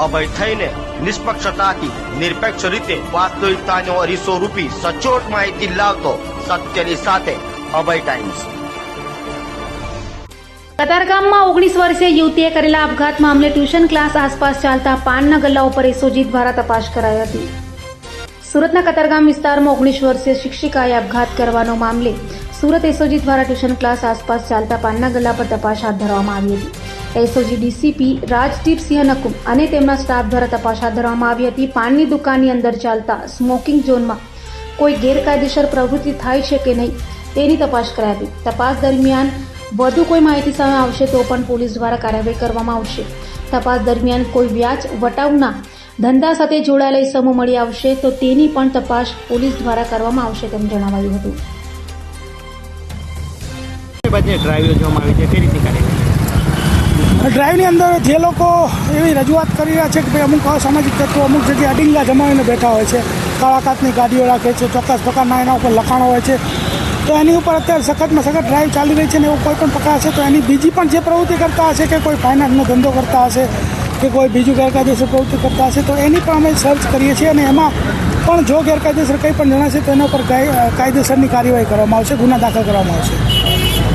અભય થઈને નિષ્પક્ષતાથી નિરપેક્ષ રીતે વાસ્તવિકતાનો અરીસો રૂપી સચોટ માહિતી લાવતો સત્યની સાથે અભય ટાઈમ્સ. કતારગામમાં ઓગણીસ વર્ષીય યુવતીએ કરેલા આપઘાત મામલે ટ્યુશન ક્લાસ આસપાસ ચાલતા પાનના ગલ્લા ઉપર એસઓજી દ્વારા તપાસ કરાઈ હતી. સુરતના કતારગામ વિસ્તારમાં ઓગણીસ વર્ષીય શિક્ષિકાએ આપઘાત કરવાનો મામલે સુરત એસઓજી દ્વારા ટ્યુશન ક્લાસ આસપાસ ચાલતા પાનના ગલ્લા પર તપાસ હાથ ધરવામાં આવી હતી. એસઓજી ડીસીપી રાજદીપસિંહ નકુમ અને તેમના સ્ટાફ દ્વારા તપાસ હાથ ધરવામાં આવી હતી. પાનની દુકાનની અંદર ચાલતા સ્મોકિંગ ઝોનમાં કોઈ ગેરકાયદેસર પ્રવૃત્તિ થાય છે કે નહીં તેની તપાસ કરાઈ હતી. તપાસ દરમિયાન વધુ કોઈ માહિતી સામે આવશે તો પણ પોલીસ દ્વારા કાર્યવાહી કરવામાં આવશે. તપાસ દરમિયાન કોઈ વ્યાજ વટાવના ધંધા સાથે જોડાયેલા ઇસમો મળી આવશે તો તેની પણ તપાસ પોલીસ દ્વારા કરવામાં આવશે તેમ જણાવાયું હતું. ડ્રાઈવ યોજવામાં આવી છે. તે રીતની કાર્યવાહી? ડ્રાઈવની અંદર જે લોકો એવી રજૂઆત કરી રહ્યા છે કે ભાઈ અમુક અસામાજિક તત્વો, અમુક જગ્યાએ અડિંગલા જમાવીને બેઠા હોય છે. કાળા કાતની ગાડીઓ રાખે છે, ચોક્કસ પ્રકારના એના ઉપર લખાણો હોય છે. તો એની ઉપર અત્યારે સખતમાં સખત ડ્રાઈવ ચાલી રહી છે ને એવું કોઈ પણ પકડાશે તો એની બીજી પણ જે પ્રવૃત્તિ કરતા હશે કે કોઈ ફાઇનાન્સનો ધંધો કરતા હશે કે કોઈ બીજું ગેરકાયદેસર પ્રવૃત્તિ કરતા હશે, તો એની પણ અમે સર્ચ કરીએ છીએ અને એમાં પણ જો ગેરકાયદેસર કંઈ પણ જણાશે, તો એના ઉપર કાય- કાયદેસરની કાર્યવાહી કરવામાં આવશે, ગુના દાખલ કરવામાં આવશે.